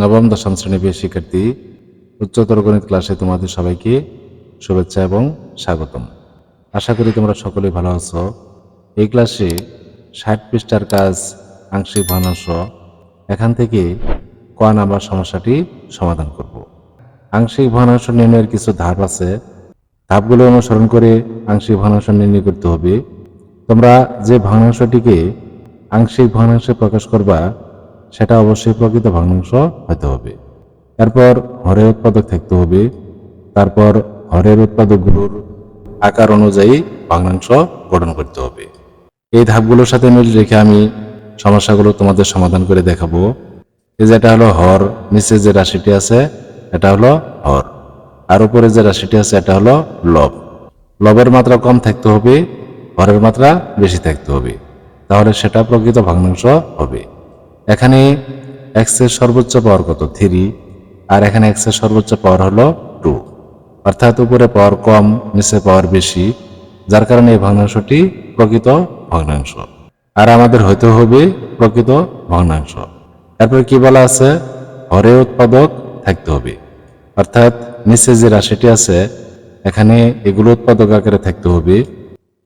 নবম, দশম শ্রেণি প্রিয় শিক্ষার্থী, উচ্চতর গণিত ক্লাসে তোমাদের সবাইকে শুভেচ্ছা এবং স্বাগতম। আশা করি তোমরা সকলে ভালো আছো। এই ক্লাসে ষাট পৃষ্ঠার কাজ, আংশিক ভগ্নাংশ, এখান থেকে ক নাম্বার সমস্যাটি সমাধান করব। আংশিক ভগ্নাংশ নির্ণয়ের কিছু ধাপ আছে। ধাপগুলো অনুসরণ করে আংশিক ভগ্নাংশ নির্ণয় করতে হবে। তোমরা যে ভগ্নাংশটিকে আংশিক ভগ্নাংশে প্রকাশ করবা সেটা অবশ্যই প্রকৃত ভগ্নাংশ হতে হবে। তারপর হরের উৎপাদক থাকতে হবে। তারপর হরের উৎপাদকগুলোর আকার অনুযায়ী ভগ্নাংশ গঠন করতে হবে। এই ধাপগুলোর সাথে মিল রেখে আমি সমস্যাগুলো তোমাদের সমাধান করে দেখাবো। এই যে এটা হলো হর, নিচে যে রাশিটি আছে, এটা হলো হর। আর উপরে যে রাশিটি আছে, এটা হলো লব। লবের মাত্রা কম থাকতে হবে, হরের মাত্রা বেশি থাকতে হবে। তাহলে সেটা প্রকৃত ভগ্নাংশ হবে। এখানে এক্সের সর্বোচ্চ পাওয়ার কত? থ্রি আর এখানে এক্সের সর্বোচ্চ পাওয়ার হলো টু অর্থাৎ উপরে পাওয়ার কম, নিচে পাওয়ার বেশি, যার কারণে এই ভগ্নাংশটি প্রকৃত ভগ্নাংশ। আর আমাদের হইতে হবে প্রকৃত ভগ্নাংশ। তারপরে কি বলা আছে? হরে উৎপাদক থাকতে হবে। অর্থাৎ নিচে যে রাশিটি আছে, এখানে এগুলো উৎপাদক আকারে থাকতে হবে।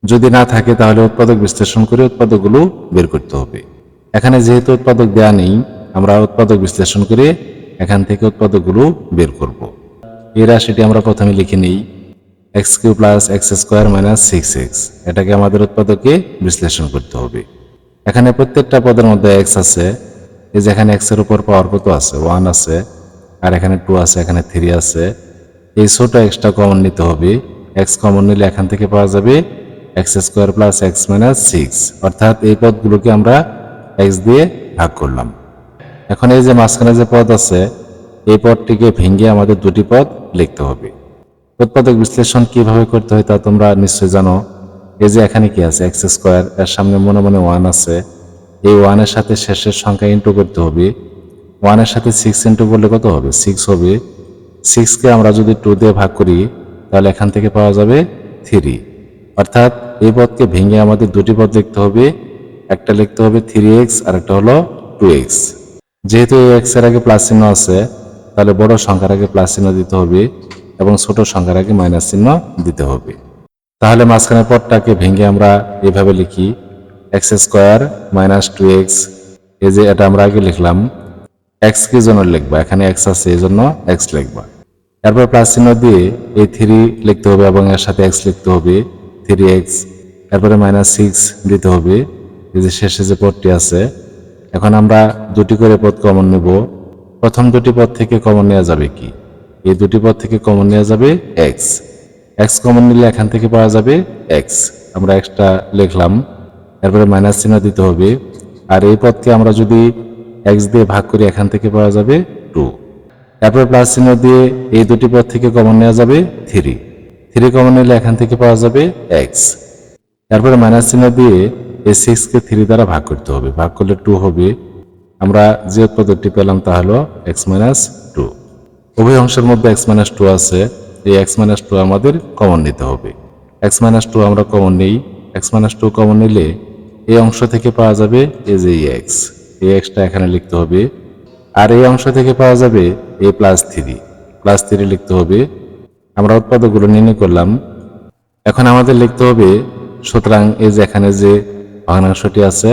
যদি না থাকে তাহলে উৎপাদক বিশ্লেষণ করে উৎপাদকগুলো বের করতে হবে। এখানে যেহেতু উৎপাদক দেয়া নেই, আমরা উৎপাদক বিশ্লেষণ করে এখান থেকে উৎপাদকগুলো বের করব। এই রাশিটি আমরা প্রথমে লিখে নিই। X cube plus x square minus six x, এটাকে আমাদের উৎপাদকে বিশ্লেষণ করতে হবে। এখানে প্রত্যেকটা পদের মধ্যে এক্স আছে। এই যে এখানে এক্সের উপর পাওয়ার কত আছে? ওয়ান আছে। আর এখানে টু আছে, এখানে থ্রি আছে। এই ছোট এক্সটা কমন নিতে হবে। এক্স কমন নিলে এখান থেকে পাওয়া যাবে x square plus x minus six. অর্থাৎ এই পদগুলোকে আমরা এক্স দিয়ে ভাগ করলাম। এখন এই যে মাঝখানে যে পদ আছে, এই পদটিকে ভেঙে আমাদের দুটি পদ লিখতে হবে। উৎপাদক বিশ্লেষণ কীভাবে করতে হয় তা তোমরা নিশ্চয়ই জানো। এই যে এখানে কি আছে? এক্স স্কোয়ার এর সামনে মনে মনে ওয়ান আছে। এই ওয়ানের সাথে শেষের সংখ্যা ইন্টু করতে হবে। ওয়ানের সাথে সিক্স ইন্টু করলে কত হবে? সিক্স হবে। সিক্সকে আমরা যদি টু দিয়ে ভাগ করি, তাহলে এখান থেকে পাওয়া যাবে থ্রি অর্থাৎ এই পদকে ভেঙে আমাদের দুটি পদ লিখতে হবে। একটা লিখতে হবে থ্রি এক্স আর একটা হলো টু এক্স যেহেতু এই এক্সের আগে প্লাস চিহ্ন আছে, তাহলে বড় সংখ্যার আগে প্লাস চিহ্ন দিতে হবে এবং ছোট সংখ্যার আগে মাইনাস চিহ্ন দিতে হবে। তাহলে মাঝখানের পদটাকে ভেঙে আমরা এইভাবে লিখি x square minus two x এই যে এটা আমরা আগে লিখলাম এক্স কি জন্য লিখবা? এখানে এক্স আছে, এই জন্য এক্স লিখবা। এরপর প্লাস চিহ্ন দিয়ে এই থ্রি লিখতে হবে এবং এর সাথে এক্স লিখতে হবে থ্রি এক্স এরপরে মাইনাস সিক্স দিতে হবে এই যে শেষে যে পদটি আছে, এখন আমরা দুটি করে পদ কমন নেব। প্রথম দুটি পদ থেকে কমন নেওয়া যাবে কি? এই দুটি পদ থেকে কমন নেওয়া যাবে এক্স এক্স কমন নিলে এখান থেকে পাওয়া যাবে এক্স আমরা এক্সটা লিখলাম, এরপরে মাইনাস চিহ্ন দিতে হবে। আর এই পদকে আমরা যদি এক্স দিয়ে ভাগ করি, এখান থেকে পাওয়া যাবে টু তারপরে প্লাস চিহ্ন দিয়ে এই দুটি পদ থেকে কমন নেওয়া যাবে থ্রি থ্রি কমন নিলে এখান থেকে পাওয়া যাবে এক্স তারপরে মাইনাস চিহ্ন দিয়ে এই সিক্সকে থ্রি দ্বারা ভাগ করতে হবে। ভাগ করলে টু হবে। আমরা যে উৎপাদকটি পেলাম তা হলো এক্স মাইনাস টু উভয় অংশের মধ্যে এক্স মাইনাস টু আছে। এই এক্স মাইনাস টু আমাদের কমন নিতে হবে। এক্স মাইনাস টু আমরা কমন নিই। এক্স মাইনাস টু কমন নিলে এই অংশ থেকে পাওয়া যাবে এই যে এক্স এই এক্সটা এখানে লিখতে হবে। আর এই অংশ থেকে পাওয়া যাবে A plus three plus three লিখতে হবে। আমরা উৎপাদকগুলো নির্ণয় করলাম। এখন আমাদের লিখতে হবে, সুতরাং এই যে এখানে যে ভগ্নাংশটি আছে,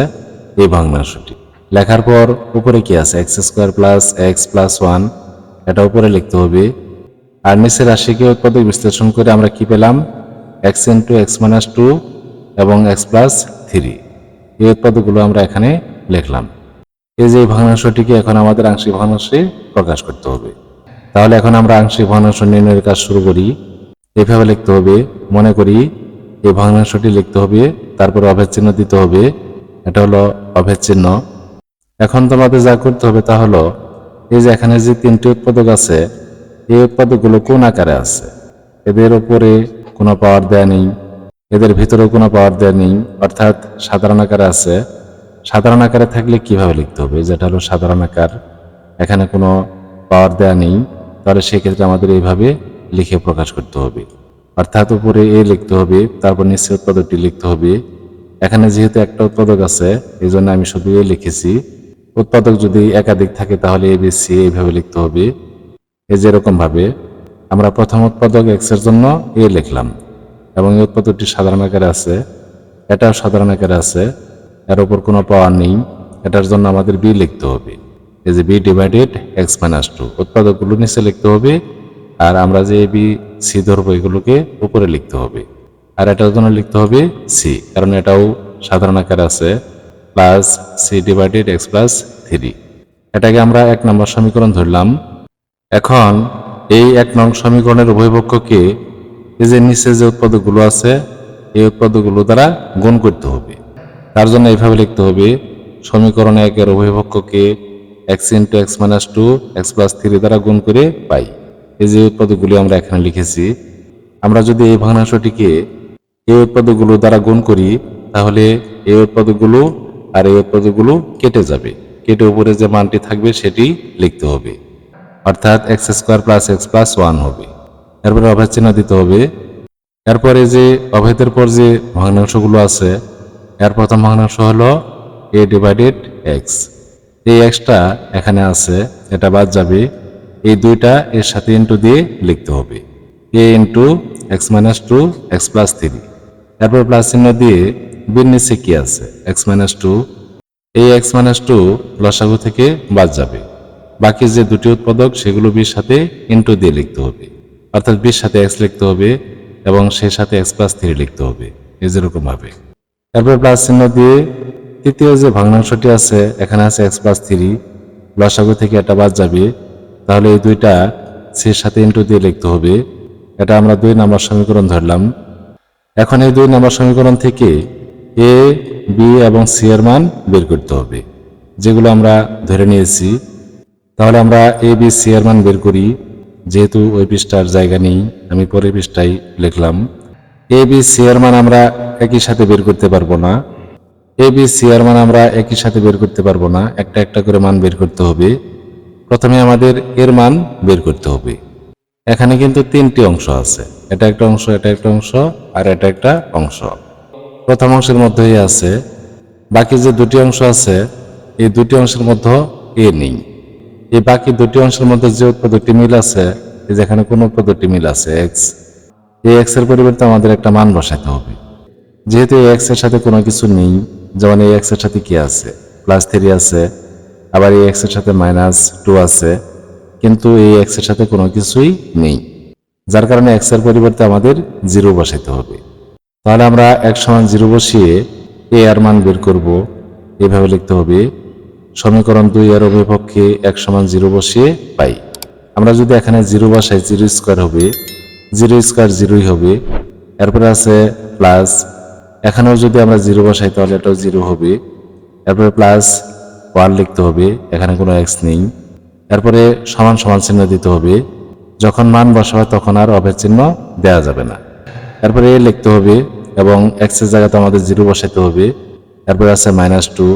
এই ভগ্নাংশটি লেখার পর উপরে কি আছে? X square plus x plus one. এটা উপরে লিখতে হবে। আর নিচের রাশিকে উৎপাদক বিশ্লেষণ করে আমরা কি পেলাম? X into x minus two এবং এক্স প্লাস থ্রি। এই উৎপাদকগুলো আমরা এখানে লিখলাম। এই যে ভগ্নাংশটিকে এখন আমাদের আংশিক ভগ্নাংশে প্রকাশ করতে হবে। তাহলে এখন আমরা আংশিক ভগ্নাংশ নির্ণয়ের কাজ শুরু করি। এভাবে লিখতে হবে। মনে করি এই ভগ্নাংশটি লিখতে হবে, তারপর অভেদ দিতে হবে, এটা হলো অভেদ এখন তোমাদের যা করতে হবে তা হলো, এই যে এখানে যে তিনটি উৎপাদক আছে, এই উৎপাদকগুলো কোন আকারে আছে? এদের উপরে কোনো পাওয়ার দেয়া নেই, এদের ভিতরেও কোনো পাওয়ার দেয়া নেই, অর্থাৎ সাধারণ আকারে আছে। সাধারণ আকারে থাকলে কীভাবে লিখতে হবে? যেটা হলো সাধারণ আকার, এখানে কোনো পাওয়ার দেয়া নেই, তাহলে সেক্ষেত্রে আমাদের এইভাবে লিখে প্রকাশ করতে হবে। অর্থাৎ উপরে এ লিখতে হবে, তারপর নিচে উৎপাদকটি লিখতে হবে। এখানে যেহেতু একটা উৎপাদক আছে এই জন্য আমি শুধু এ লিখেছি। উৎপাদক যদি একাধিক থাকে তাহলে এ, বি, সি এইভাবে লিখতে হবে। এই যে এরকম ভাবে আমরা প্রথম উৎপাদক এক্সের জন্য এ লিখলাম, এবং এই উৎপাদকটি সাধারণ আকারে আছে, এটাও সাধারণ আকারে আছে, এর উপর কোনো পাওয়ার নেই, এটার জন্য আমাদের বি লিখতে হবে। এই যে B divided x minus two উৎপাদকগুলো নিচে লিখতে হবে আর আমরা যে বি সি ধরবো, এগুলোকে উপরে লিখতে হবে। আর এটার জন্য লিখতে হবে সি কারণ এটাও সাধারণ আকারে আছে। Plus C divided x plus three. এটাকে আমরা এক নম্বর সমীকরণ ধরলাম। এখন এই এক নং সমীকরণের উভয়পক্ষকে এই যে নিচে যে উৎপাদকগুলো আছে, এই উৎপাদকগুলো দ্বারা গুণ করতে হবে। তার জন্য এইভাবে লিখতে হবে, সমীকরণ একের উভয়পক্ষকে x into x minus two x plus three দ্বারা গুণ করে পাই। এই যে উৎপাদকগুলি আমরা এখানে লিখেছি, আমরা যদি এই ভগ্নাংশটিকে এই উৎপাদকগুলো দ্বারা গুণ করি, তাহলে এই উৎপাদকগুলো আর এই উৎপাদকগুলো কেটে যাবে। কেটে উপরে যে মানটি থাকবে, সেটি লিখতে হবে। অর্থাৎ x square plus x plus one হবে। এরপরে অভেদ চিহ্ন দিতে হবে। এরপরে যে অভেদের পর যে ভগ্নাংশগুলো আছে, এর প্রথম ভগ্নাংশ হলো এ ডিভাইডেড এক্স এই এক্সটা এখানে আছে, এটা বাদ যাবে এই দুইটা এর সাথে ইন্টু দিয়ে লিখতে হবে। A into x minus two x plus three এরপর প্লাস চিহ্ন দিয়ে বির নিচে কি আছে? এক্স মাইনাস টু এই এক্স মাইনাস টু লসাগু থেকে বাদ যাবে। বাকি যে দুটি উৎপাদক, সেগুলো বির সাথে ইন্টু দিয়ে লিখতে হবে। অর্থাৎ বির সাথে এক্স লিখতে হবে এবং সেই সাথে এক্স প্লাস থ্রি লিখতে হবে। এই যেরকম ভাবে। তারপরে প্লাস চিহ্ন দিয়ে তৃতীয় যে ভগ্নাংশটি আছে, এখানে আছে এক্স প্লাস থ্রি লসাগু থেকে এটা বাদ যাবে। তাহলে এই দুইটা সির সাথে ইন্টু দিয়ে লিখতে হবে। এটা আমরা দুই নাম্বার সমীকরণ ধরলাম। এখন এই দুই নাম্বার সমীকরণ থেকে এ, বি এবং সি এর মান বের করতে হবে, যেগুলো আমরা ধরে নিয়েছি। তাহলে আমরা এ, বি, সি এর মান বের করি। যেহেতু ওই পৃষ্ঠার জায়গা নেই, আমি পরের পৃষ্ঠায় লিখলাম। এ, বি, সি এর মান আমরা একই সাথে বের করতে পারব না। এ, বি, সি এর মান আমরা একই সাথে বের করতে পারব না। একটা একটা করে মান বের করতে হবে। প্রথমে আমাদের এর মান বের করতে হবে। এখানে কিন্তু তিনটি অংশ আছে। এটা একটা অংশ, এটা একটা অংশ, আর এটা একটা অংশ। প্রথম অংশের মধ্যেই আছে, বাকি যে দুটি অংশ আছে, এই দুটি অংশের মধ্যে এ নেই। এই বাকি দুটি অংশের মধ্যে যে উৎপাদকটি মিল আছে যেখানে কোন উৎপাদকটি মিল আছে, এক্স। এই এক্সের পরিবর্তে আমাদের একটা মান বসাতে হবে। যেহেতু এই এক্সের সাথে কোনো কিছু নেই, যেমন এই এক্সের সাথে কি আছে? প্লাস থ্রি আছে আবার এই এক্সের সাথে মাইনাস টু আছে, কিন্তু এই এক্সের সাথে কোনো কিছুই নেই, যার কারণে এক্সের পরিবর্তে আমাদের জিরো বসাইতে হবে। তাহলে আমরা এক সমান জিরো বসিয়ে এ আর মান বের করব, এভাবে লিখতে হবে, সমীকরণ দুই আর অভিপক্ষে এক সমান জিরো বসিয়ে পাই। আমরা যদি এখানে জিরো বসাই জিরো স্কোয়ার হবে জিরো স্কোয়ার জিরোই হবে, এরপরে আছে প্লাস এখানেও যদি আমরা জিরো বসাই, তাহলে এটাও জিরো হবে, এরপরে প্লাস ওয়ান লিখতে হবে, এখানে কোনো এক্স নেই। এরপরে সমান সমান চিহ্ন দিতে হবে। যখন মান বসাবে তখন আর অভেদ চিহ্ন দেওয়া যাবে না। এরপরে এ লিখতে হবে এবং এক্সের জায়গাতে আমাদের জিরো বসাইতে হবে। এরপরে আছে মাইনাস টু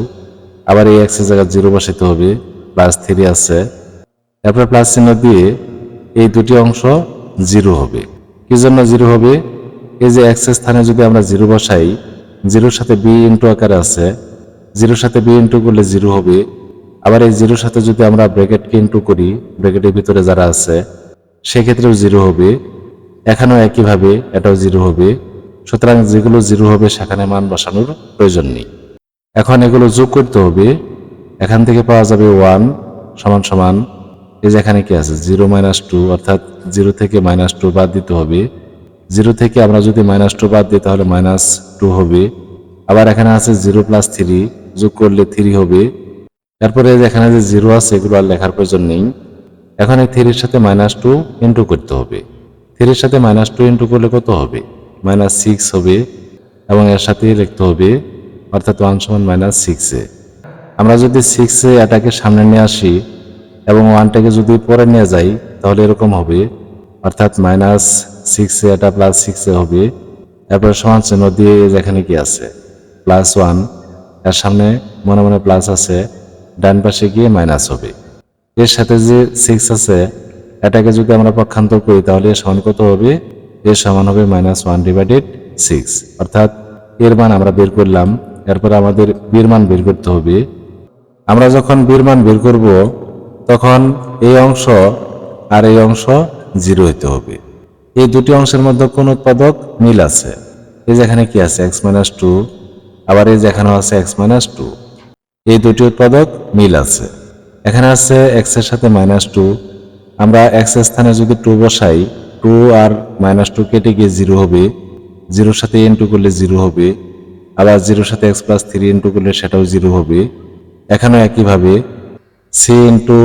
আবার এই এক্সের জায়গায় জিরো বসাইতে হবে প্লাস থ্রি আছে। এরপরে প্লাস চিহ্ন দিয়ে এই দুটি অংশ জিরো হবে। কি জন্য জিরো হবে? এই যে এক্সের স্থানে যদি আমরা জিরো বসাই জিরোর সাথে বি ইন্টু আকারে আছে জিরোর সাথে বি ইন্টু করলে জিরো হবে। আবার এই জিরোর সাথে যদি আমরা ব্র্যাকেটকে ইন্টু করি, ব্র্যাকেটের ভিতরে যারা আছে, সেক্ষেত্রেও জিরো হবে। এখানেও একইভাবে এটাও জিরো হবে। সুতরাং যেগুলো জিরো হবে, সেখানে মান বসানোর প্রয়োজন নেই। এখন এগুলো যোগ করতে হবে। এখান থেকে পাওয়া যাবে ওয়ান সমান সমান, এই যে এখানে কি আছে? জিরো মাইনাস টু অর্থাৎ জিরো থেকে মাইনাস টু বাদ দিতে হবে। জিরো থেকে আমরা যদি মাইনাস টু বাদ দিই, তাহলে মাইনাস টু হবে। আবার এখানে আছে জিরো প্লাস থ্রি যোগ করলে থ্রি হবে। তারপরে এখানে যে জিরো আছে, এগুলো আর লেখার প্রয়োজন নেই। এখন এই থ্রির সাথে মাইনাস টু ইন্টু করতে হবে। থ্রির সাথে মাইনাস টু ইন্টু করলে কত হবে? মাইনাস সিক্স হবে এবং এর সাথে লিখতে হবে, অর্থাৎ ওয়ান সমান মাইনাস সিক্সে আমরা যদি সিক্সে এটাকে সামনে নিয়ে আসি এবং ওয়ানটাকে যদি পরে নিয়ে যাই, তাহলে এরকম হবে। অর্থাৎ মাইনাস সিক্সে এটা প্লাস সিক্সে হবে। এরপর সমান চিহ্ন দিয়ে যেখানে কি আছে? প্লাস ওয়ান এর সামনে মনে মনে প্লাস আছে, ডান পাশে গিয়ে মাইনাস হবে। এর সাথে যে সিক্স আছে, এটাকে যদি আমরা পক্ষান্তর করি, তাহলে এর সমান কত হবে? এর সমান হবে মাইনাস ওয়ান ডিভাইডেড সিক্স অর্থাৎ এর মান আমরা বের করলাম, এরপর আমাদের বীর মান বের করতে হবে। আমরা যখন বীর মান বের করব, তখন এই অংশ আর এই অংশ জিরো হইতে হবে। এই দুটি অংশের মধ্যে কোন উৎপাদক মিল আছে? এই যেখানে কি আছে? এক্স মাইনাস টু আবার এই যেখানে আছে এক্স মাইনাস টু এই দুটি উৎপাদক মিল আছে। এখানে আছে এক্সের সাথে মাইনাস টু আমরা এক্স স্থানে যদি টু বসাই টু আর মাইনাস টু কেটে গিয়ে জিরো হবে জিরোর সাথে এন টু করলে জিরো হবে, আবার জিরোর সাথে এক্স প্লাস থ্রি ইন্টু করলে সেটাও জিরো হবে। এখানেও একইভাবে সি ইন্টু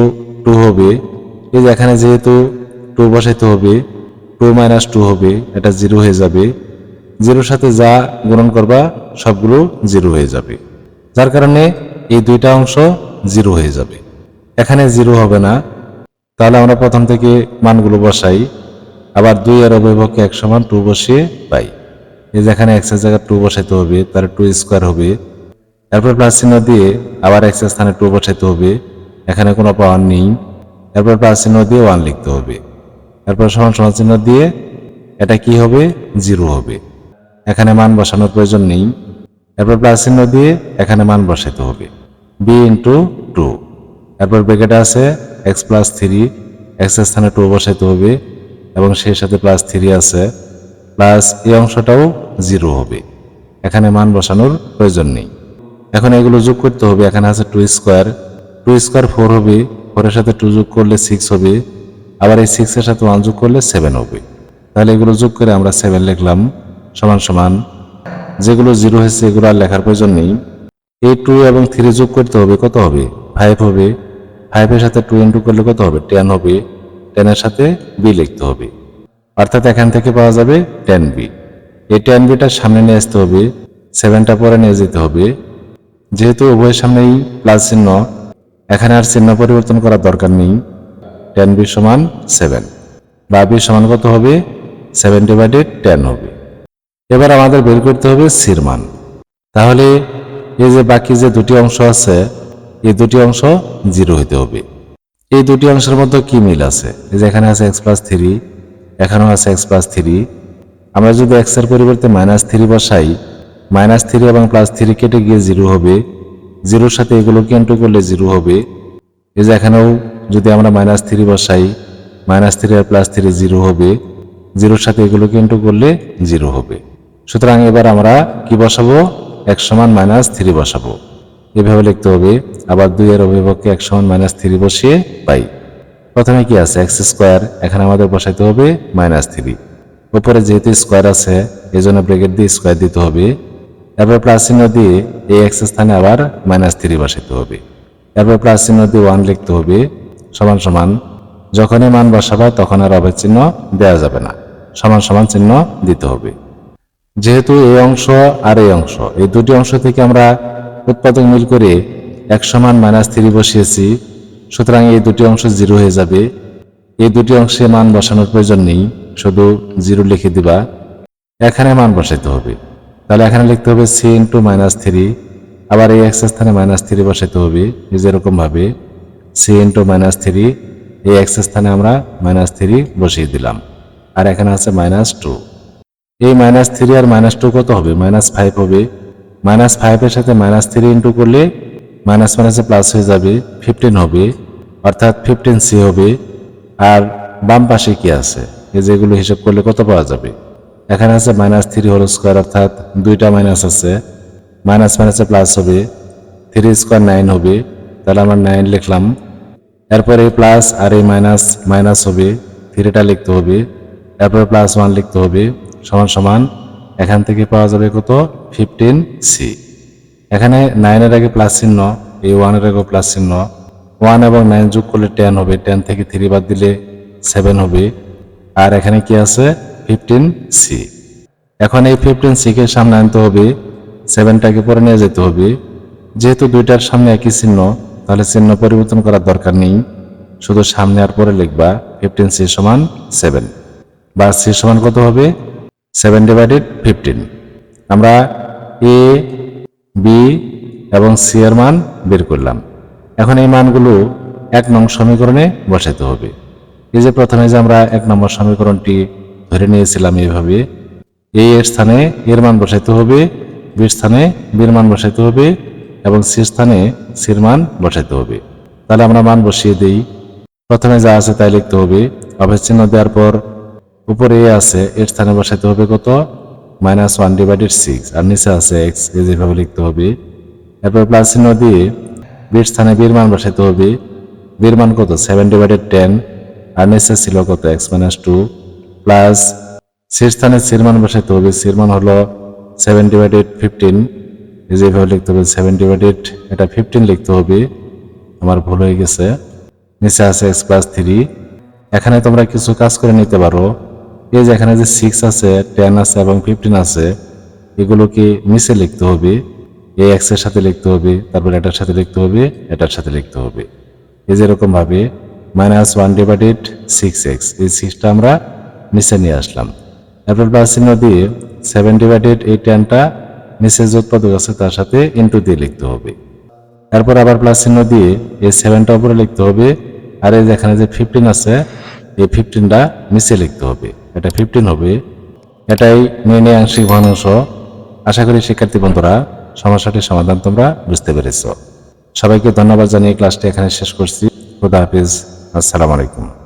টু হবে। এই যে এখানে যেহেতু টু বসাইতে হবে টু মাইনাস টু হবে, এটা জিরো হয়ে যাবে। জিরোর সাথে যা গুণন করবা, সবগুলো জিরো হয়ে যাবে। যার কারণে এই দুইটা অংশ জিরো হয়ে যাবে। এখানে জিরো হবে না। তাহলে আমরা প্রথম থেকে মানগুলো বসাই। আবার দুই এর অভিভাবককে এক সমান টু বসিয়ে পাই। এই যেখানে এক্সের জায়গায় টু বসাইতে হবে, তার টু স্কোয়ার হবে। এরপর প্লাস চিহ্ন দিয়ে আবার এক্সের স্থানে টু বসাইতে হবে। এখানে কোনো পাওয়ার নেই। এরপর প্লাস চিহ্ন দিয়ে ওয়ান লিখতে হবে। এরপর সমান সমান চিহ্ন দিয়ে এটা কি হবে? জিরো হবে। এখানে মান বসানোর প্রয়োজন নেই। এরপর প্লাস চিহ্ন দিয়ে এখানে মান বসাইতে হবে। বি ইন্টু টু এরপর ব্রেকেটে আছে এক্স প্লাস থ্রি এক্সের স্থানে টু বসাইতে হবে এবং সেই সাথে প্লাস থ্রি আছে প্লাস এই অংশটাও জিরো হবে। এখানে মান বসানোর প্রয়োজন নেই। এখন এগুলো যোগ করতে হবে। এখানে আছে two square two square four হবে। ফোরের সাথে টু যোগ করলে সিক্স হবে। আবার এই সিক্সের সাথে ওয়ান যোগ করলে সেভেন হবে। তাহলে এগুলো যোগ করে আমরা সেভেন লিখলাম। সমান সমান। যেগুলো জিরো হয়েছে, এগুলো আর লেখার প্রয়োজন নেই। এই টু এবং থ্রি যোগ করতে হবে, কত হবে? ফাইভ হবে। ফাইভের সাথে টু ইন্টু করলে কত হবে? টেন হবে। টেনের সাথে বি লিখতে হবে। অর্থাৎ এখান থেকে পাওয়া যাবে টেন বি এই টেন বিটা সামনে নিয়ে আসতে হবে। সেভেনটা পরে নিয়ে যেতে হবে। যেহেতু উভয়ের সামনেই প্লাস চিহ্ন, এখানে আর চিহ্ন পরিবর্তন করার দরকার নেই। টেন বি সমান সেভেন বা বি সমান কত হবে? সেভেন ডিভাইডেড টেন হবে। এবার আমাদের বের করতে হবে সির মান তাহলে এই যে বাকি যে দুটি অংশ আছে, এই দুটি অংশ জিরো হইতে হবে। এই দুটি অংশের মধ্যে কি মিল আছে? এই যে এখানে আছে এক্স প্লাস থ্রি এখানেও আছে এক্স প্লাস থ্রি আমরা যদি এক্সের পরিবর্তে মাইনাস থ্রি বসাই মাইনাস থ্রি এবং প্লাস থ্রি কেটে গিয়ে জিরো হবে। জিরোর সাথে এগুলোকে ইন্টু করলে জিরো হবে। এই যে এখানেও যদি আমরা মাইনাস থ্রি বসাই মাইনাস থ্রি আর প্লাস থ্রি জিরো হবে। জিরোর সাথে এগুলোকে ইন্টু করলে জিরো হবে। সুতরাং এবার আমরা কি বসাবো? এক সমান মাইনাস থ্রি বসাবো। এভাবে লিখতে হবে, আবার দুই এর অভিভাবককে এক সমান মাইনাস থ্রি বসিয়ে পাই। প্রথমে কি আছে? এক্স স্কোয়ার এখানে আমাদের বসাইতে হবে মাইনাস থ্রি উপরে যেহেতু স্কোয়ার আছে এই জন্য ব্রেকেট দিয়ে স্কোয়ার দিতে হবে। এরপর প্লাস চিহ্ন দিয়ে এই এক্স স্থানে আবার মাইনাস থ্রি বসাইতে হবে। এরপর প্লাস চিহ্ন দিয়ে ওয়ান লিখতে হবে, সমান সমান। যখনই মান বসাবা, তখন আর অভেদ চিহ্ন দেওয়া যাবে না। সমান সমান চিহ্ন দিতে হবে। যেহেতু এই অংশ আর এই অংশ, এই দুটি অংশ থেকে আমরা উৎপাদক মিল করে এক সমান মাইনাস থ্রি বসিয়েছি, সুতরাং এই দুটি অংশ জিরো হয়ে যাবে। এই দুটি অংশে মান বসানোর প্রয়োজন নেই, শুধু জিরো লিখে দিবা। এখানে মান বসাইতে হবে। তাহলে এখানে লিখতে হবে সি ইন্টু মাইনাস থ্রি আবার এই এক্স স্থানে মাইনাস থ্রি বসাইতে হবে, এই যেরকম ভাবে। সি ইন্টু মাইনাস থ্রি এই এক্স স্থানে আমরা মাইনাস থ্রি বসিয়ে দিলাম। আর এখানে আছে মাইনাস টু এই মাইনাস থ্রি আর মাইনাস টু কত হবে? মাইনাস ফাইভ হবে। মাইনাস ফাইভের সাথে মাইনাস থ্রি ইন্টু করলে মাইনাস মাইনাসে প্লাস হয়ে যাবে ফিফটিন হবে। অর্থাৎ ফিফটিন সি হবে। আর বাম পাশে কি আছে? এই যেগুলো হিসাব করলে কত পাওয়া যাবে? এখানে আছে মাইনাস থ্রি হোল স্কোয়ার অর্থাৎ দুইটা মাইনাস আছে। মাইনাস মাইনাসে প্লাস হবে। থ্রি স্কোয়ার নাইন হবে। তাহলে আমরা নাইন লিখলাম। এরপরে প্লাস আর এই মাইনাস মাইনাস হবে। থ্রিটা লিখতে হবে। এরপরে প্লাস ওয়ান লিখতে হবে। সমান সমান এখান থেকে পাওয়া যাবে কত? ফিফটিন সি এখানে নাইনের আগে প্লাস চিহ্ন, এই ওয়ানের আগে প্লাস চিহ্ন। ওয়ান এবং নাইন যোগ করলে টেন হবে টেন থেকে থ্রি বাদ দিলে সেভেন হবে। আর এখানে কি আছে? ফিফটিন সি এখন এই ফিফটিন সিকে সামনে আনতে হবে সেভেনটাকে পরে নিয়ে যেতে হবে। যেহেতু দুইটার সামনে একই চিহ্ন, তাহলে চিহ্ন পরিবর্তন করার দরকার নেই। শুধু সামনে আর পরে লিখবা ফিফটিন সি সমান সেভেন বা সি সমান কত হবে? Seven divided fifteen. আমরা এ, বি এবং সি এর মান বের করলাম। এখন এই মানগুলো এক নং সমীকরণে বসাতে হবে। এই যে প্রথমে যে আমরা এক নম্বর সমীকরণটি ধরে নিয়েছিলাম এইভাবে, এ এর স্থানে এর মান বসাইতে হবে বির স্থানে বির মান বসাইতে হবে এবং সি স্থানে সির মান বসাইতে হবে। তাহলে আমরা মান বসিয়ে দিই। প্রথমে যা আছে তাই লিখতে হবে। অভেদ চিহ্ন দেওয়ার পর উপরে এ আছে, এর স্থানে বসাইতে হবে কত? মাইনাস ওয়ান ডিভাইডেড সিক্স, আর নিচে আছে এক্স এই যেভাবে লিখতে হবে। এরপর প্লাস চিহ্ন দিয়ে বির স্থানে বীর মান বসাইতে হবে। বীর মান কত? সেভেন ডিভাইডেড টেন, আর নিচে ছিল কত? X minus two. প্লাস সির স্থানে সির মান বসাইতে হবে। সির মান হলো সেভেন ডিভাইডেড ফিফটিন এই যেভাবে লিখতে হবে, সেভেন ডিভাইডেড, এটা ফিফটিন লিখতে হবে। আমার ভুল হয়ে গেছে। নিচে আছে এক্স প্লাস থ্রি। এখানে তোমরা কিছু কাজ করে নিতে পারো। এই যে এখানে যে সিক্স আছে টেন আছে এবং ফিফটিন আছে এগুলোকে নিচে লিখতে হবে? এই এক্সের সাথে লিখতে হবে, তারপর এটার সাথে লিখতে হবে, এটার সাথে লিখতে হবে। এই যেরকম ভাবে minus one divided six x এই সিক্সটা আমরা নিচে নিয়ে আসলাম। এরপর প্লাস চিহ্ন দিয়ে সেভেন ডিভাইডেড এই টেনটা নিচে যে উৎপাদক আছে, তার সাথে ইন্টু দিয়ে লিখতে হবে। তারপর আবার প্লাস চিহ্ন দিয়ে এই সেভেনটা উপরে লিখতে হবে। আর এই যে এখানে যে ফিফটিন আছে, এই ফিফটিনটা নিচে লিখতে হবে। এটা ফিফটিন হবে। এটাই নিয়ে আংশিক ভগ্নাংশ আশা করি শিক্ষার্থী বন্ধুরা, সমস্যাটির সমাধান তোমরা বুঝতে পেরেছ। সবাইকে ধন্যবাদ জানিয়ে ক্লাসটি এখানে শেষ করছি। খুদা হাফিজ। আসসালামু আলাইকুম।